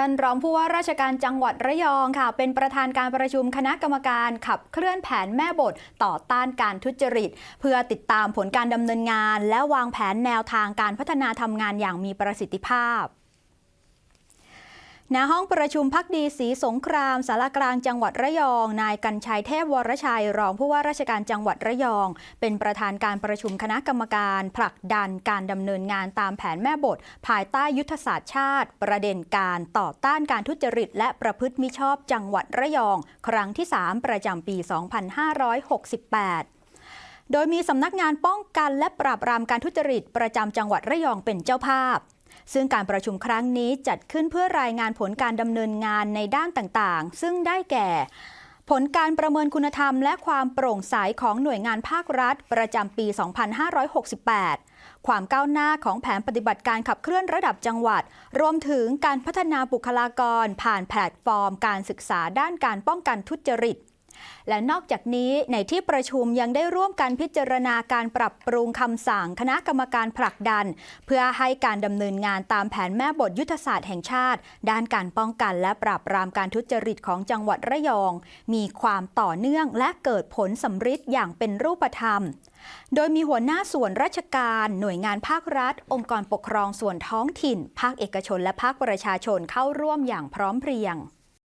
ท่านรองผู้ว่าราชการจังหวัดระยองค่ะ เป็นประธานการประชุมคณะกรรมการขับเคลื่อนแผนแม่บทต่อต้านการทุจริต เพื่อติดตามผลการดำเนินงาน และวางแผนแนวทางการพัฒนาทำงานอย่างมีประสิทธิภาพ ณห้องประชุมพักดีศรีสงครามสารกลางจังหวัดระยอง นายกัญชัยเทพวรชัย รองผู้ว่าราชการจังหวัดระยอง เป็นประธานการประชุมคณะกรรมการ ผลักดันการดำเนินงานตามแผนแม่บท ภายใต้ยุทธศาสตร์ชาติ ประเด็นการต่อต้านการทุจริต และประพฤติมิชอบจังหวัดระยอง ครั้งที่ 3 ประจำปี 2568โดยมีสำนักงานป้องกันและปราบปรามการทุจริตประจำจังหวัดระยองเป็นเจ้าภาพ ซึ่งการประชุมครั้งนี้จัดขึ้นเพื่อรายงานผลการดำเนินงานในด้านต่างๆ ซึ่งได้แก่ ผลการประเมินคุณธรรมและความโปร่งใสของหน่วยงานภาครัฐ ประจำปี 2568ความก้าวหน้าของแผนปฏิบัติการขับเคลื่อนระดับจังหวัด รวมถึงการพัฒนาบุคลากร ผ่านแพลตฟอร์ม การศึกษาด้านการป้องกันทุจริต และนอกจากนี้ในที่ประชุมยังได้ร่วมกันพิจารณาการปรับปรุงคำสั่งคณะกรรมการผลักดัน เพื่อให้การดำเนินงานตามแผนแม่บทยุทธศาสตร์แห่งชาติ ด้านการป้องกันและปราบปรามการทุจริตของจังหวัดระยอง มีความต่อเนื่องและเกิดผลสำฤทธิ์อย่างเป็นรูปธรรม โดยมีหัวหน้าส่วนราชการ หน่วยงานภาครัฐ องค์กรปกครองส่วนท้องถิ่น ภาคเอกชนและภาคประชาชนเข้าร่วมอย่างพร้อมเพรียง